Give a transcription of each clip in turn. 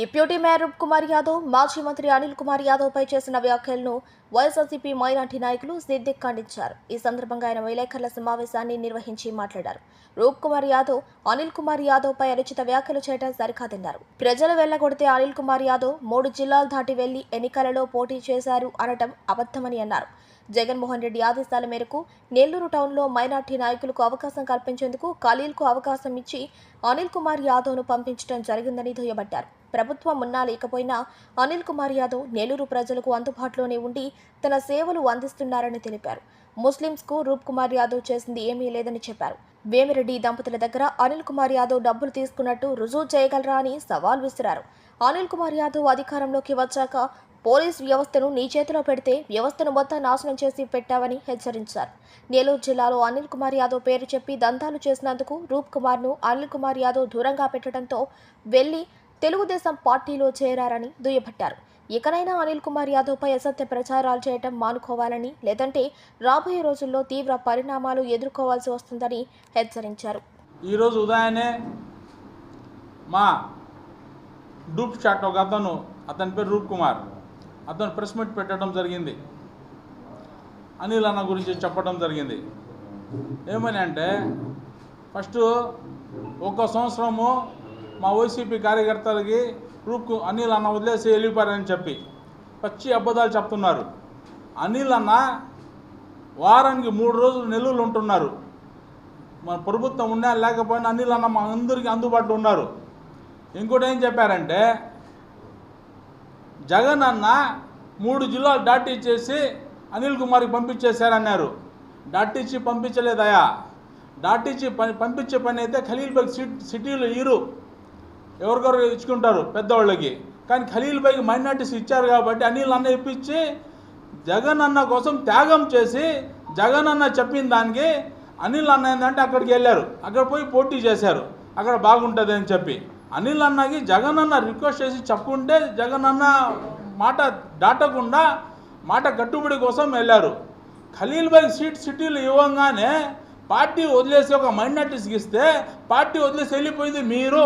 Deputy mayor Roop Kumar Yadav మాజీ మంత్రి అనిల్ కుమార్ యాదవ్ పై చేసిన వ్యాఖ్యలను వైఎస్ఆర్సీపీ మైనార్టీ నాయకులు సిద్దిక్ ఖండించారు. ఈ సందర్భంగా ఆయన విలేకరుల సమావేశాన్ని నిర్వహించి మాట్లాడారు. రూప్ కుమార్ యాదవ్ అనిల్ కుమార్ యాదవ్ పై అనుచిత వ్యాఖ్యలు చేయడం సరికాదన్నారు. ప్రజలు వెళ్ళగొడితే అనిల్ కుమార్ యాదవ్ మూడు జిల్లాలు దాటి వెళ్ళి ఎన్నికలలో పోటీ చేశారు అనటం అబద్ధమని అన్నారు. జగన్మోహన్ రెడ్డి ఆదేశాల మేరకు నెల్లూరు టౌన్లో మైనార్టీ నాయకులకు అవకాశం కల్పించేందుకు ఖలీల్కు అవకాశం ఇచ్చి అనిల్ కుమార్ యాదవ్ను పంపించడం జరిగిందని దుయ్యబట్టారు. ప్రభుత్వం ఉన్నా లేకపోయినా అనిల్ కుమార్ యాదవ్ నెల్లూరు ప్రజలకు అందుబాటులోనే ఉండి తన సేవలు అందిస్తున్నారని తెలిపారు. ముస్లింస్కు రూప్ కుమార్ యాదవ్ చేసింది ఏమీ లేదని చెప్పారు. వేమిరెడ్డి దంపతుల దగ్గర అనిల్ కుమార్ యాదవ్ డబ్బులు తీసుకున్నట్టు రుజువు చేయగలరా అని సవాల్ విసిరారు. అనిల్ కుమార్ యాదవ్ అధికారంలోకి వచ్చాక పోలీస్ వ్యవస్థను నీ చేతిలో పెడితే వ్యవస్థను మొత్తం నాశనం చేసి పెట్టావని హెచ్చరించారు. నెల్లూరు జిల్లాలో అనిల్ కుమార్ యాదవ్ పేరు చెప్పి దంతాలు చేసినందుకు రూప్ కుమార్ను అనిల్ కుమార్ యాదవ్ దూరంగా పెట్టడంతో వెళ్ళి తెలుగుదేశం పార్టీలో చేరారని దుయ్యబట్టారు. ఇకనైనా అనిల్ కుమార్ యాదవ్పై అసత్య ప్రచారాలు చేయటం మానుకోవాలని లేదంటే రాబోయే రోజుల్లో తీవ్ర పరిణామాలు ఎదుర్కోవాల్సి వస్తుందని హెచ్చరించారు. ఈరోజు ఉదయాన్నే మా డూప్ షాట్ ఒక అతను అతని పేరు రూప్ కుమార్ అతను ప్రెస్ మీట్ పెట్టడం జరిగింది. అనిల్ అన్న గురించి చెప్పడం జరిగింది. ఏమని అంటే ఫస్ట్ ఒక సంవత్సరము మా వైసీపీ కార్యకర్తలకి రూప్ అనిల్ అన్న వదిలేసి వెళ్ళిపోయారని చెప్పి పచ్చి అబద్ధాలు చెప్తున్నారు. అనిల్ అన్న వారానికి మూడు రోజులు నెల్లూరు ఉంటున్నారు. మన ప్రభుత్వం ఉన్నా లేకపోయినా అనిల్ అన్న మా అందరికీ అందుబాటులో ఉన్నారు. ఇంకోటి ఏం చెప్పారంటే జగన్ అన్న మూడు జిల్లాలు దాటిచ్చేసి అనిల్ కుమార్కి పంపించేశారన్నారు. దాటిచ్చి పంపించలేదయా? దాటించి పని పంపించే పని అయితే ఖలీల్ బైక్ సిట్ సిటీలో ఇరు. ఎవరికొరు ఇచ్చుకుంటారు పెద్దవాళ్ళకి. కానీ ఖలీల్ బైక్ మైనార్టీస్ ఇచ్చారు కాబట్టి అనిల్ అన్న ఇప్పించి జగన్ అన్న కోసం త్యాగం చేసి జగన్ అన్న చెప్పిన దానికి అనిల్ అన్న ఏంటంటే అక్కడికి వెళ్ళారు. అక్కడ పోయి పోటీ చేశారు. అక్కడ బాగుంటుంది అని చెప్పి. అనిల్ అన్నకి జగన్ అన్న రిక్వెస్ట్ చేసి చెప్పుకుంటే జగన్ అన్న మాట దాటకుండా మాట కట్టుబడి కోసం వెళ్ళారు. ఖలీల్ బైక్ సీట్ సిటీలు ఇవ్వగానే పార్టీ వదిలేసి ఒక మైనార్టీస్కి ఇస్తే పార్టీ వదిలేసి వెళ్ళిపోయింది మీరు.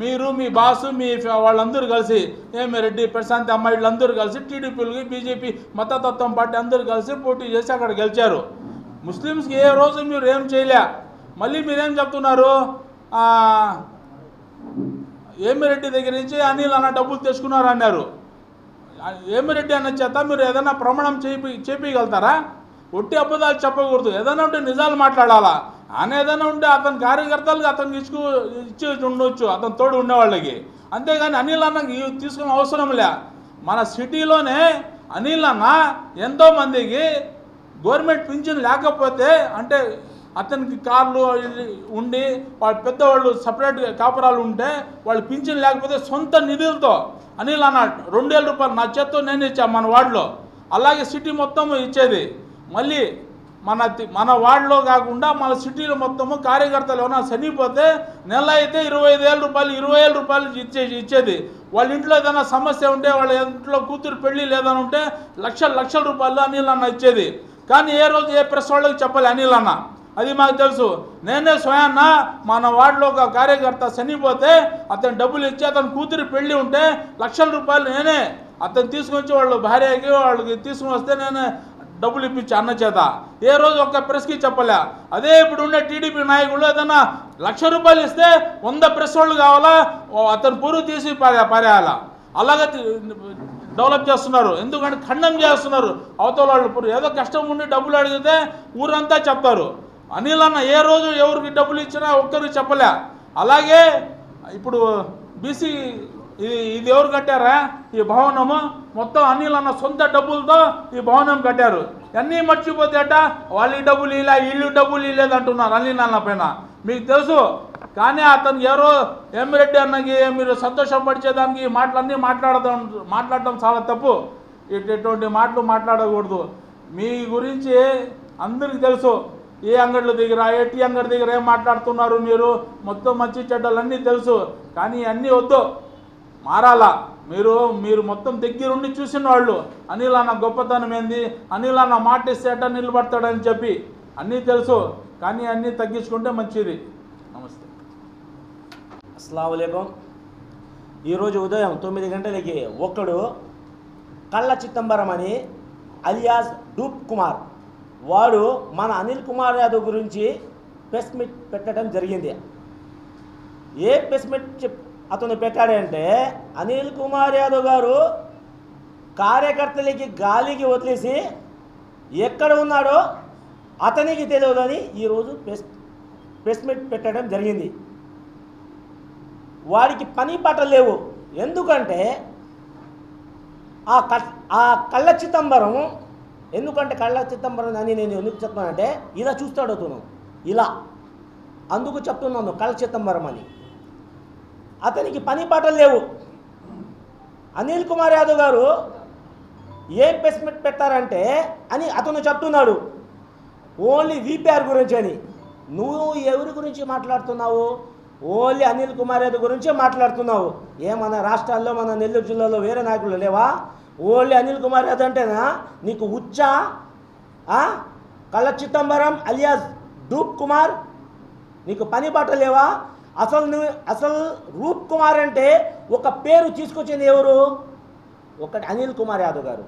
మీరు మీ బాసు మీ వాళ్ళందరూ కలిసి ఏమి రెడ్డి ప్రశాంత్ అమ్మాయిలు అందరూ కలిసి టీడీపీలకి బీజేపీ మతతత్వం పార్టీ అందరూ కలిసి పోటీ చేసి అక్కడ గెలిచారు. ముస్లిమ్స్కి ఏ రోజు మీరు ఏం చేయలే. మళ్ళీ మీరేం చెప్తున్నారు? ఏమిరెడ్డి దగ్గర నుంచి అనిల్ అన్న డబ్బులు తెచ్చుకున్నారు అన్నారు. ఏమిరెడ్డి అన్న చేత మీరు ఏదైనా ప్రమాణం చేపి చేపించగలుగుతారా ఒట్టి అబద్ధాలు చెప్పకూడదు. ఏదైనా ఉంటే నిజాలు మాట్లాడాలా? ఆయన ఏదైనా ఉంటే అతని కార్యకర్తలకు అతనికి ఇచ్చుకు ఇచ్చి ఉండొచ్చు. అతని తోడు ఉండేవాళ్ళకి. అంతేగాని అనిల్ అన్నకి ఇవి తీసుకునే అవసరం లే. మన సిటీలోనే అనిల్ అన్న ఎంతోమందికి గవర్నమెంట్ పింఛన్ లేకపోతే అంటే అతనికి కార్లు ఉండి వాళ్ళ పెద్దవాళ్ళు సపరేట్ కాపురాలు ఉంటే వాళ్ళు పింఛన్ లేకపోతే సొంత నిధులతో అనిల్ అన్న రెండు వేల రూపాయలు నా చేత్తో నేను ఇచ్చాను మన వార్డులో. అలాగే సిటీ మొత్తం ఇచ్చేది. మళ్ళీ మన మన వార్డులో కాకుండా మన సిటీలో మొత్తము కార్యకర్తలు ఏమైనా చనిపోతే నెల అయితే ఇరవై ఐదు వేల రూపాయలు ఇరవై వేల రూపాయలు ఇచ్చే ఇచ్చేది. వాళ్ళ ఇంట్లో ఏదైనా సమస్య ఉంటే వాళ్ళ ఇంట్లో కూతురు పెళ్ళి లేదని ఉంటే లక్షల లక్షల రూపాయలు అనిల్ అన్న ఇచ్చేది. కానీ ఏ రోజు ఏ ప్రెస్ వాళ్ళకి చెప్పాలి అనిల్ అన్న అది మాకు తెలుసు. నేనే స్వయాన్న మన వార్డులో ఒక కార్యకర్త చనిపోతే అతను డబ్బులు ఇచ్చి అతను కూతురు పెళ్ళి ఉంటే లక్షల రూపాయలు నేనే. అతను తీసుకొచ్చి వాళ్ళు భార్యకి వాళ్ళకి తీసుకుని వస్తే నేను డబ్బులు ఇప్పించి అన్న చేత. ఏ రోజు ఒక్క ప్రెస్కి చెప్పలే. అదే ఇప్పుడు ఉండే టీడీపీ నాయకులు ఏదన్నా లక్ష రూపాయలు ఇస్తే వంద ప్రెస్ వాళ్ళు కావాలా? అతని అతను పురుగు తీసి పారే పారేయాలా. అలాగే డెవలప్ చేస్తున్నారు. ఎందుకంటే ఖండం చేస్తున్నారు. అవతల వాళ్ళు ఏదో కష్టం ఉండి డబ్బులు అడిగితే ఊరంతా చెప్తారు. అనిల్ అన్న ఏ రోజు ఎవరికి డబ్బులు ఇచ్చినా ఒక్కరికి చెప్పలే. అలాగే ఇప్పుడు బీసీ ఇది ఇది ఎవరు కట్టారా? ఈ భవనము మొత్తం అనిల్ అన్న సొంత డబ్బులతో ఈ భవనం కట్టారు. అన్నీ మర్చిపోతేట వాళ్ళ డబ్బులు ఇలా ఇల్లు డబ్బులు ఇవ్వలేదు అంటున్నారు అనిల్ అన్న పైన. మీకు తెలుసు. కానీ అతను ఎవరో ఎమ్మిరెడ్డి అన్నకి మీరు సంతోషపరిచేదానికి ఈ మాటలన్నీ మాట్లాడడం మాట్లాడడం చాలా తప్పు. ఇటు- ఇటువంటి మాటలు మాట్లాడకూడదు. మీ గురించి అందరికీ తెలుసు. ఏ అంగడ్ల దగ్గర ఏ టీ అంగడి దగ్గర ఏం మాట్లాడుతున్నారు మీరు? మొత్తం మంచి చెడ్డలన్నీ తెలుసు. కానీ అన్నీ వద్దు. మారాలా? మీరు మీరు మొత్తం దగ్గరుండి చూసిన వాళ్ళు అనిల్ అన్న గొప్పతనం ఏంది? అనిల్ అన్న మాట ఇస్తే నిలబడతాడని చెప్పి అన్నీ తెలుసు. కానీ అన్నీ తగ్గించుకుంటే మంచిది. నమస్తే. అస్సలం ఈరోజు ఉదయం తొమ్మిది గంటలకి ఒకడు కళ్ళ చిత్తంబరం అని అలియాస్ డూప్ కుమార్. వాడు మన అనిల్ కుమార్ యాదవ్ గురించి ప్రెస్ మీట్ పెట్టడం జరిగింది. ఏ ప్రెస్ మీట్ చెప్ అతను పెట్టాడంటే అనిల్ కుమార్ యాదవ్ గారు కార్యకర్తలకి గాలికి వదిలేసి ఎక్కడ ఉన్నాడో అతనికి తెలియదని ఈరోజు ప్రెస్ ప్రెస్ మీట్ పెట్టడం జరిగింది. వాడికి పని పాట లేవు. ఎందుకంటే ఆ క ఆ కళ్ళ చిదంబరం ఎందుకంటే కళ్ళ చిదంబరం అని నేను ఎందుకు చెప్తానంటే ఇలా చూస్తాడు అతను. ఇలా. అందుకు చెప్తున్నాను కళ్ళ చిదంబరం అని. అతనికి పని పాటలు లేవు. అనిల్ కుమార్ యాదవ్ గారు ఏ ప్రెస్ పెట్టారంటే అని అతను చెప్తున్నాడు. ఓన్లీ విపిఆర్ గురించి అని. నువ్వు ఎవరి గురించి మాట్లాడుతున్నావు? ఓన్లీ అనిల్ కుమార్ యాదవ్ గురించే మాట్లాడుతున్నావు. ఏ మన రాష్ట్రాల్లో మన నెల్లూరు జిల్లాలో వేరే నాయకులు లేవా? ఓన్లీ అనిల్ కుమార్ యాదవ్ అంటేనా? నీకు ఉచ్చ? కళ్ళ చిదంబరం అలియాస్ డూప్ కుమార్? నీకు పని బాట లేవా? అసలు నువ్వు అసలు రూప్ కుమార్ అంటే ఒక పేరు తీసుకొచ్చింది ఎవరు? ఒకటి అనిల్ కుమార్ యాదవ్ గారు.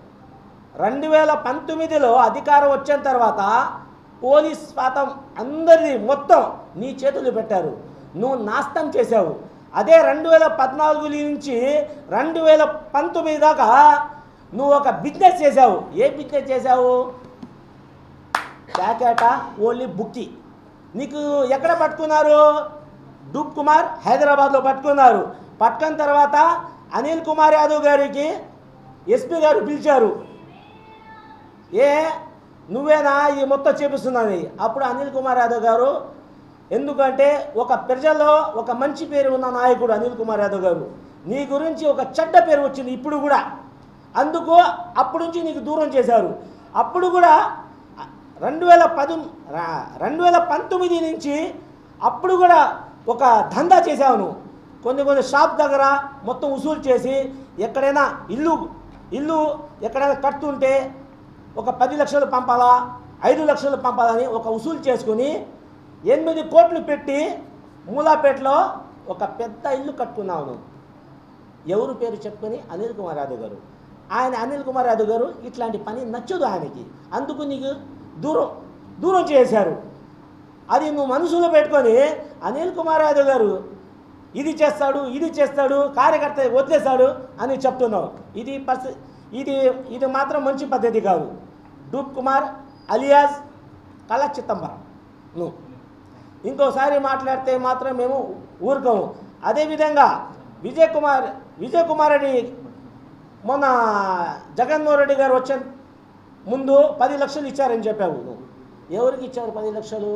రెండు వేల పంతొమ్మిదిలో అధికారం వచ్చిన తర్వాత పోలీస్ శాతం అందరిది మొత్తం నీ చేతులు పెట్టారు. నువ్వు నాస్తం చేసావు అదే రెండు వేల పద్నాలుగు నుంచి రెండు వేల పంతొమ్మిది దాకా నువ్వు ఒక బిజినెస్ చేసావు ఏ బిజినెస్ చేసావు ప్యాకెట? ఓన్లీ బుక్కి. నీకు ఎక్కడ పట్టుకున్నారు? డూప్ కుమార్ హైదరాబాద్లో పట్టుకున్నారు. పట్టుకున్న తర్వాత అనిల్ కుమార్ యాదవ్ గారికి ఎస్పీ గారు పిలిచారు. ఏ నువ్వేనా? ఈ మొత్తం చేపిస్తున్నది. అప్పుడు అనిల్ కుమార్ యాదవ్ గారు ఎందుకంటే ఒక ప్రజల్లో ఒక మంచి పేరు ఉన్న నాయకుడు అనిల్ కుమార్ యాదవ్ గారు. నీ గురించి ఒక చెడ్డ పేరు వచ్చింది ఇప్పుడు కూడా. అందుకు అప్పటి నుంచి నీకు దూరం చేశారు. అప్పుడు కూడా రెండు వేల పది రెండు వేల పంతొమ్మిది నుంచి అప్పుడు కూడా ఒక దందా చేసావు నువ్వు. కొన్ని కొన్ని షాప్ దగ్గర మొత్తం వసూలు చేసి ఎక్కడైనా ఇల్లు ఇల్లు ఎక్కడైనా కడుతుంటే ఒక పది లక్షలు పంపాలా ఐదు లక్షలు పంపాలని ఒక వసూలు చేసుకుని ఎనిమిది కోట్లు పెట్టి మూలాపేటలో ఒక పెద్ద ఇల్లు కట్టుకున్నావు నువ్వు. ఎవరు పేరు చెప్పుకొని? అనిల్ కుమార్ యాదవ్ గారు. ఆయన అనిల్ కుమార్ యాదవ్ గారు ఇట్లాంటి పని నచ్చదు ఆయనకి. అందుకు నీకు దూరం దూరం చేశారు. అది నువ్వు మనసులో పెట్టుకొని అనిల్ కుమార్ యాదవ్ గారు ఇది చేస్తాడు ఇది చేస్తాడు కార్యకర్త వదిలేశాడు అని చెప్తున్నావు. ఇది ఇది ఇది మాత్రం మంచి పద్ధతి కాదు. డూప్ కుమార్ అలియాస్ కళ చిత్తంబరం నువ్వు ఇంకోసారి మాట్లాడితే మాత్రం మేము ఊరుకోము. అదేవిధంగా విజయ్ కుమార్ విజయ్ కుమార్ రెడ్డి మొన్న జగన్మోహన్ రెడ్డి గారు వచ్చే ముందు పది లక్షలు ఇచ్చారని చెప్పావు నువ్వు. ఎవరికి ఇచ్చారు పది లక్షలు?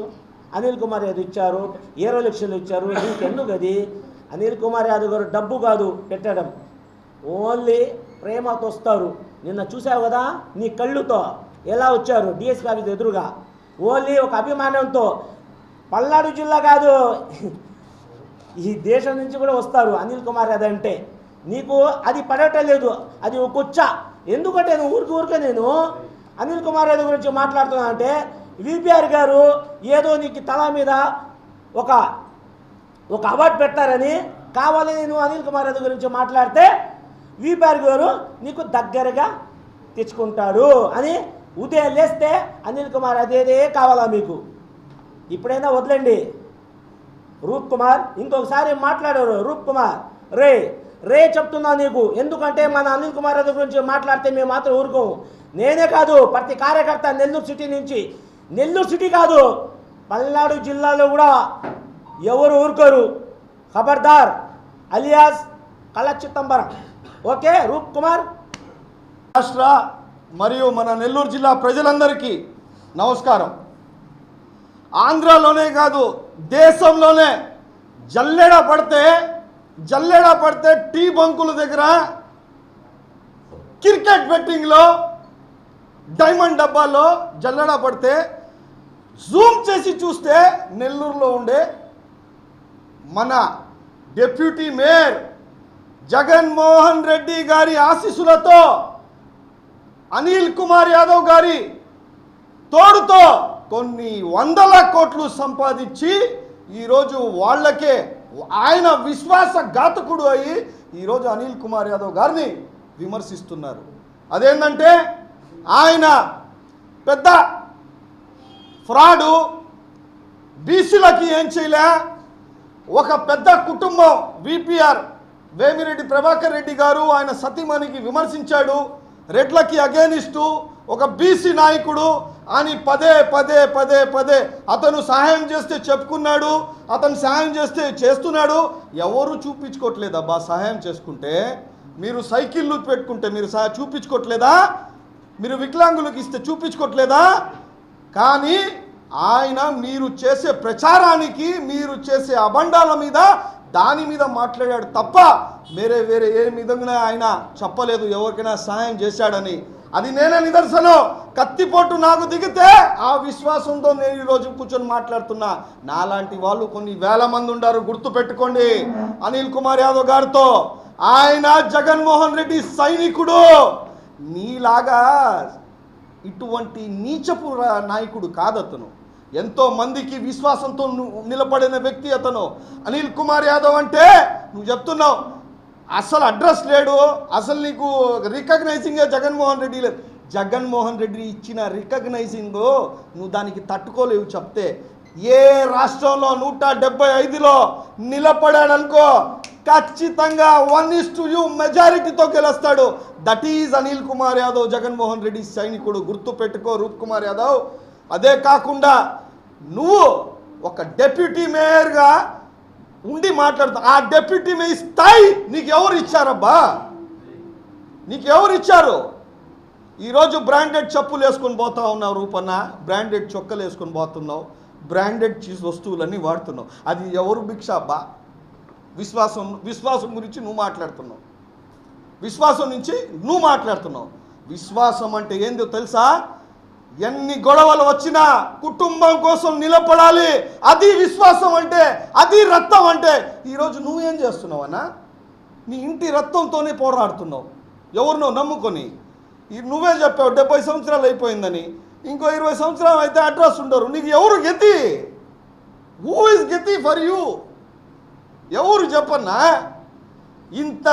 అనిల్ కుమార్ యాదవ్ ఇచ్చారు ఏరో లక్షలు ఇచ్చారు నీకు ఎందుకు అది అనిల్ కుమార్ యాదవ్ గారు డబ్బు కాదు పెట్టడం. ఓన్లీ ప్రేమతో వస్తారు. నిన్న చూసావు కదా నీ కళ్ళుతో ఎలా వచ్చారు డిఎస్పీ ఆఫీస్ ఎదురుగా? ఓన్లీ ఒక అభిమానంతో. పల్నాడు జిల్లా కాదు ఈ దేశం నుంచి కూడా వస్తారు అనిల్ కుమార్ యాదవ్ అంటే. నీకు అది పడటం లేదు అది ఒక కుచ్చ. ఎందుకంటే నేను ఊరికి ఊరికే నేను అనిల్ కుమార్ యాదవ్ గురించి మాట్లాడుతున్నా అంటే విపిఆర్ గారు ఏదో నీకు తల మీద ఒక ఒక అవార్డు పెట్టారని కావాలని నువ్వు అనిల్ కుమార్ రెడ్డి గురించి మాట్లాడితే విపిఆర్ గారు నీకు దగ్గరగా తెచ్చుకుంటాడు అని ఉదయం లేస్తే అనిల్ కుమార్ అదేదే కావాలా మీకు? ఇప్పుడైనా వదిలేండి. రూప్ కుమార్ ఇంకొకసారి మాట్లాడారు. రూప్ కుమార్ రే రే చెప్తున్నా నీకు. ఎందుకంటే మన అనిల్ కుమార్ రెడ్డి గురించి మాట్లాడితే మేము మాత్రం ఊరుకోము. నేనే కాదు ప్రతి కార్యకర్త నెల్లూరు సిటీ నుంచి నెల్లూరు సిటీ కాదు పల్నాడు జిల్లాలో కూడా ఎవరు ఊరుకోరు. ఖబర్దార్ అలియాస్ కళ చిత్తంబరం ఓకే రూప్ కుమార్? రాష్ట్ర మరియు మన నెల్లూరు జిల్లా ప్రజలందరికీ నమస్కారం. ఆంధ్రాలోనే కాదు దేశంలోనే జల్లెడ పడితే జల్లెడ పడితే టీ బంకుల దగ్గర క్రికెట్ బెట్టింగ్లో డైమండ్ డబ్బాలో జల్లడ పడితే జూమ్ చేసి చూస్తే నెల్లూరులో ఉండే మన డెప్యూటీ మేయర్ జగన్మోహన్ రెడ్డి గారి ఆశీస్సులతో అనిల్ కుమార్ యాదవ్ గారి తోడుతో కొన్ని వందల కోట్లు సంపాదించి ఈరోజు వాళ్ళకే ఆయన విశ్వాస ఘాతకుడు అయి ఈరోజు అనిల్ కుమార్ యాదవ్ గారిని విమర్శిస్తున్నారు. అదేంటంటే ఆయన పెద్ద ఫ్రాడు బీసీలకి ఏం చేయలే? ఒక పెద్ద కుటుంబం విపిఆర్ వేమిరెడ్డి ప్రభాకర్ రెడ్డి గారు ఆయన సతీమణికి విమర్శించాడు రెడ్లకి అగేనిస్టు ఒక బీసీ నాయకుడు అని పదే పదే పదే పదే అతను సహాయం చేస్తే చెప్పుకున్నాడు అతను సహాయం చేస్తే చేస్తున్నాడు. ఎవరు చూపించుకోవట్లేదు అబ్బా సహాయం చేసుకుంటే? మీరు సైకిళ్ళు పెట్టుకుంటే మీరు సహా చూపించుకోవట్లేదా? మీరు వికలాంగులకు ఇస్తే చూపించుకోవట్లేదా? కానీ ఆయన మీరు చేసే ప్రచారానికి మీరు చేసే అబండాల మీద దాని మీద మాట్లాడాడు తప్ప వేరే వేరే ఏ విధంగా ఆయన చెప్పలేదు ఎవరికైనా సహాయం చేశాడని. అది నేనే నిదర్శనం. కత్తిపోటు నాకు దిగితే ఆ విశ్వాసంతో నేను ఈరోజు కూర్చొని మాట్లాడుతున్నా. నాలాంటి వాళ్ళు కొన్ని వేల మంది ఉండారు గుర్తు పెట్టుకోండి అనిల్ కుమార్ యాదవ్ గారితో. ఆయన జగన్మోహన్ రెడ్డి సైనికుడు. నీలాగా ఇటువంటి నీచపు నాయకుడు కాదు అతను ఎంతో మందికి విశ్వాసంతో నిలబడిన వ్యక్తి అతను. అనిల్ కుమార్ యాదవ్ అంటే నువ్వు చెప్తున్నావు అసలు అడ్రస్ లేడు. అసలు నీకు రికగ్నైజింగే జగన్మోహన్ రెడ్డి లేదు. జగన్మోహన్ రెడ్డి ఇచ్చిన రికగ్నైజింగ్ నువ్వు దానికి తట్టుకోలేవు చెప్తే. ఏ రాష్ట్రంలో నూట డెబ్బై ఐదులో నిలబడాడనుకో ఖచ్చితంగా వన్ ఇస్ టు యూ మెజారిటీతో గెలుస్తాడు. దట్ ఈజ్ అనిల్ కుమార్ యాదవ్ జగన్మోహన్ రెడ్డి సైనికుడు. గుర్తు పెట్టుకో రూప్ కుమార్ యాదవ్. అదే కాకుండా నువ్వు ఒక డెప్యూటీ మేయర్గా ఉండి మాట్లాడుతా ఆ డెప్యూటీ మేయర్ స్థాయి నీకు ఎవరు ఇచ్చారబ్బా? నీకు ఎవరు ఇచ్చారు? ఈరోజు బ్రాండెడ్ చెప్పులు వేసుకొని పోతా ఉన్నావు రూపన్న. బ్రాండెడ్ చొక్కలు వేసుకొని పోతున్నావు. బ్రాండెడ్ చీజ్ వస్తువులన్నీ వాడుతున్నావు. అది ఎవరు భిక్ష అబ్బా? విశ్వాసం విశ్వాసం గురించి నువ్వు మాట్లాడుతున్నావు. విశ్వాసం నుంచి నువ్వు మాట్లాడుతున్నావు. విశ్వాసం అంటే ఏందో తెలుసా? ఎన్ని గొడవలు వచ్చినా కుటుంబం కోసం నిలబడాలి. అది విశ్వాసం అంటే అది రక్తం అంటే. ఈరోజు నువ్వేం చేస్తున్నావన్నా నీ ఇంటి రక్తంతోనే పోరాడుతున్నావు. ఎవరినో నమ్ముకొని. ఈ నువ్వే చెప్పావు డెబ్బై సంవత్సరాలు అయిపోయిందని. ఇంకో ఇరవై సంవత్సరాలు అయితే అడ్రస్ ఉండరు. నీకు ఎవరు గతి? హూ ఇస్ గతి ఫర్ యూ ఎవరు చెప్పన్నా? ఇంత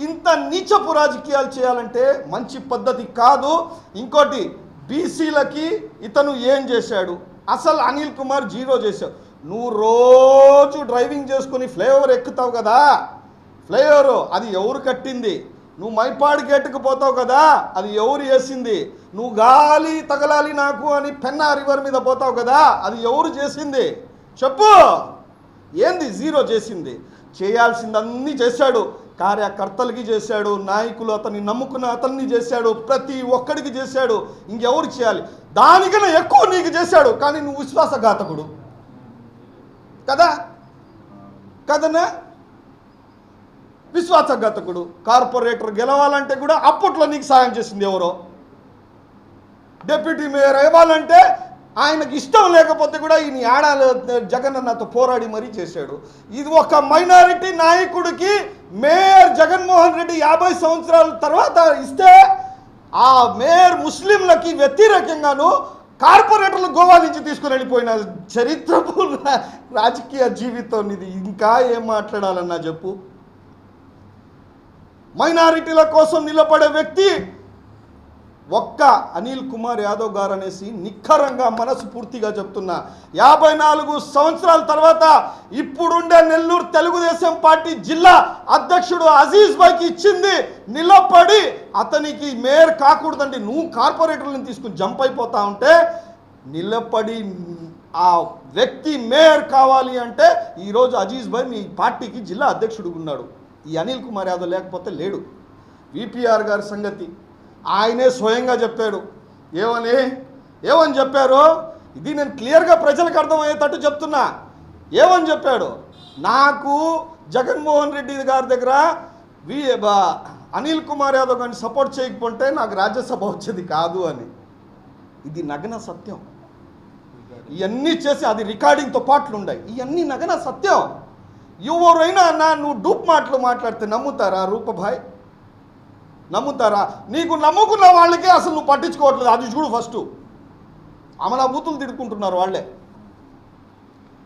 ఇంత నీచపు రాజకీయాలు చేయాలంటే మంచి పద్ధతి కాదు. ఇంకోటి బీసీలకి ఇతను ఏం చేశాడు? అసలు అనిల్ కుమార్ జీరో చేశావు నువ్వు రోజు డ్రైవింగ్ చేసుకుని ఫ్లైఓవర్ ఎక్కుతావు కదా? ఫ్లైఓవర్ అది ఎవరు కట్టింది? నువ్వు మైపాడు గేటుకు పోతావు కదా? అది ఎవరు వేసింది? నువ్వు గాలి తగలాలి నాకు అని పెన్నా రివర్ మీద పోతావు కదా? అది ఎవరు చేసింది? చెప్పు! ఏంది? జీరో చేసింది. చేయాల్సిందన్నీ చేశాడు. కార్యకర్తలకి చేశాడు నాయకులు అతన్ని నమ్ముకున్న అతన్ని చేశాడు ప్రతి ఒక్కడికి చేశాడు. ఇంకెవరు చేయాలి? దానికన్నా ఎక్కువ నీకు చేశాడు. కానీ నువ్వు విశ్వాసఘాతకుడు. కదా? కదనా? విశ్వాసఘాతకుడు. కార్పొరేటర్ గెలవాలంటే కూడా అప్పట్లో నీకు సాయం చేసింది ఎవరో? డెప్యూటీ మేయర్ ఇవ్వాలంటే ఆయనకి ఇష్టం లేకపోతే కూడా ఈయన ఏడాది జగన్ అన్నతో పోరాడి మరీ చేశాడు. ఇది ఒక మైనారిటీ నాయకుడికి మేయర్ జగన్మోహన్ రెడ్డి యాభై సంవత్సరాల తర్వాత ఇస్తే ఆ మేయర్ ముస్లింలకి వ్యతిరేకంగాను కార్పొరేటర్లు గోవా నుంచి తీసుకుని వెళ్ళిపోయిన చరిత్రపు రాజకీయ జీవితం ఇది. ఇంకా ఏం మాట్లాడాలన్నా చెప్పు? మైనారిటీల కోసం నిలబడే వ్యక్తి ఒక్క అనిల్ కుమార్ యాదవ్ గారు అనేసి నిఖరంగా మనసు పూర్తిగా చెప్తున్నా. యాభై నాలుగు సంవత్సరాల తర్వాత ఇప్పుడుండే నెల్లూరు తెలుగుదేశం పార్టీ జిల్లా అధ్యక్షుడు అజీజ్ భాయ్కి ఇచ్చింది నిలబడి అతనికి మేయర్ కాకూడదండి. నువ్వు కార్పొరేటర్లను తీసుకుని జంప్ అయిపోతా ఉంటే నిలబడి ఆ వ్యక్తి మేయర్ కావాలి అంటే ఈరోజు అజీజ్ భాయ్ మీ పార్టీకి జిల్లా అధ్యక్షుడు ఉన్నాడు ఈ అనిల్ కుమార్ యాదవ్ లేకపోతే లేడు. విపిఆర్ గారి సంగతి. ఆయనే స్వయంగా చెప్పాడు. ఏమని? ఏమని చెప్పారు? ఇది నేను క్లియర్గా ప్రజలకు అర్థమయ్యేటట్టు చెప్తున్నా. ఏమని చెప్పాడు? నాకు జగన్మోహన్ రెడ్డి గారి దగ్గర వి అనిల్ కుమార్ యాదవ్ గారిని సపోర్ట్ చేయకపోతే నాకు రాజ్యసభ వచ్చేది కాదు అని. ఇది నగ్న సత్యం. ఇవన్నీ చేసి అది రికార్డింగ్తో పాటలు ఉన్నాయి ఇవన్నీ నగన సత్యం. ఎవరైనా నా నువ్వు డూప్ మాటలు మాట్లాడితే నమ్ముతారా రూపభాయ్? నమ్ముతారా? నీకు నమ్ముకున్న వాళ్ళకే అసలు నువ్వు పట్టించుకోవట్లేదు. అది చూడు ఫస్ట్. అమలాభూతులు తిడుకుంటున్నారు వాళ్ళే.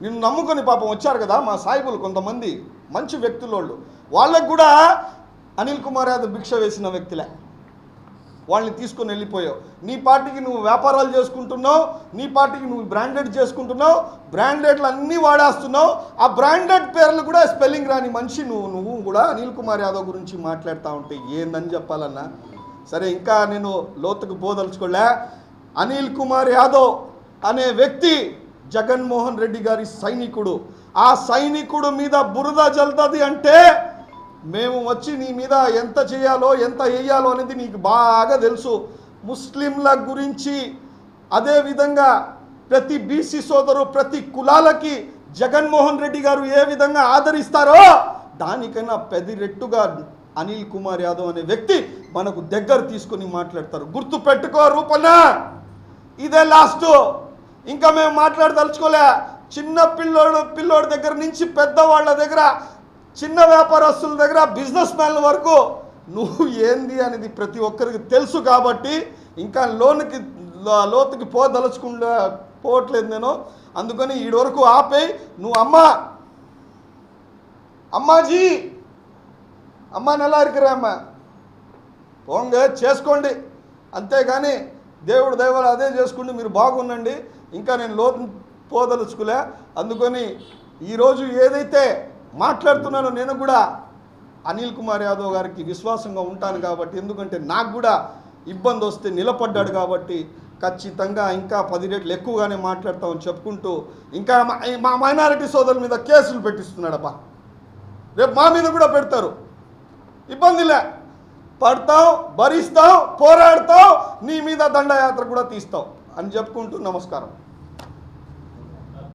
నిన్ను నమ్ముకొని పాపం వచ్చారు కదా మా సాయిబులు కొంతమంది మంచి వ్యక్తులు వాళ్ళు వాళ్ళకు కూడా అనిల్ కుమార్ యాదవ్ భిక్ష వేసిన వ్యక్తులే. వాళ్ళని తీసుకొని వెళ్ళిపోయావు. నీ పార్టీకి నువ్వు వ్యాపారాలు చేసుకుంటున్నావు నీ పార్టీకి నువ్వు బ్రాండెడ్ చేసుకుంటున్నావు బ్రాండెడ్లు అన్నీ వాడేస్తున్నావు. ఆ బ్రాండెడ్ పేర్లు కూడా స్పెల్లింగ్ రాని మనిషి నువ్వు నువ్వు కూడా అనిల్ కుమార్ యాదవ్ గురించి మాట్లాడుతూ ఉంటే ఏందని చెప్పాలన్నా? సరే ఇంకా నేను లోతుకు పోదలుచుకోలే. అనిల్ కుమార్ యాదవ్ అనే వ్యక్తి జగన్మోహన్ రెడ్డి గారి సైనికుడు. ఆ సైనికుడు మీద బురద జల్తుంది అంటే మేము వచ్చి నీ మీద ఎంత చేయాలో ఎంత వేయాలో అనేది నీకు బాగా తెలుసు. ముస్లింల గురించి అదేవిధంగా ప్రతి బీసీ సోదరు ప్రతి కులాలకి జగన్మోహన్ రెడ్డి గారు ఏ విధంగా ఆదరిస్తారో దానికన్నా పెద్ద రెట్టుగా అనిల్ కుమార్ యాదవ్ అనే వ్యక్తి మనకు దగ్గర తీసుకొని మాట్లాడతారు. గుర్తు పెట్టుకో రూపణ ఇదే లాస్ట్. ఇంకా మేము మాట్లాడదలుచుకోలే. చిన్న పిల్లోడు పిల్లోడి దగ్గర నుంచి పెద్దవాళ్ళ దగ్గర చిన్న వ్యాపారస్తుల దగ్గర బిజినెస్ మ్యాన్ల వరకు నువ్వు ఏంది అనేది ప్రతి ఒక్కరికి తెలుసు కాబట్టి ఇంకా లోనికి లోతుకి పోదలుచుకుండా పోవట్లేదు నేను. అందుకని ఈడ వరకు ఆపేయి. నువ్వు అమ్మ అమ్మాజీ అమ్మా నెల అమ్మ. పోంగ చేసుకోండి. అంతేగాని దేవుడు దైవాలు అదే చేసుకుంటే మీరు బాగుండండి. ఇంకా నేను లోతు పోదలుచుకులే. అందుకని ఈరోజు ఏదైతే మాట్లాడుతున్నాను. నేను కూడా అనిల్ కుమార్ యాదవ్ గారికి విశ్వాసంగా ఉంటాను కాబట్టి ఎందుకంటే నాకు కూడా ఇబ్బంది వస్తే నిలబడ్డాడు కాబట్టి ఖచ్చితంగా ఇంకా పది రెట్లు ఎక్కువగానే మాట్లాడతామని చెప్పుకుంటూ ఇంకా మా- మా మైనారిటీ సోదరుల మీద కేసులు పెట్టిస్తున్నాడబ్బా రేపు మా మీద కూడా పెడతారు. ఇబ్బందిలే పడతావు భరిస్తావు పోరాడతావు నీ మీద దండయాత్ర కూడా తీస్తావు అని చెప్పుకుంటూ నమస్కారం.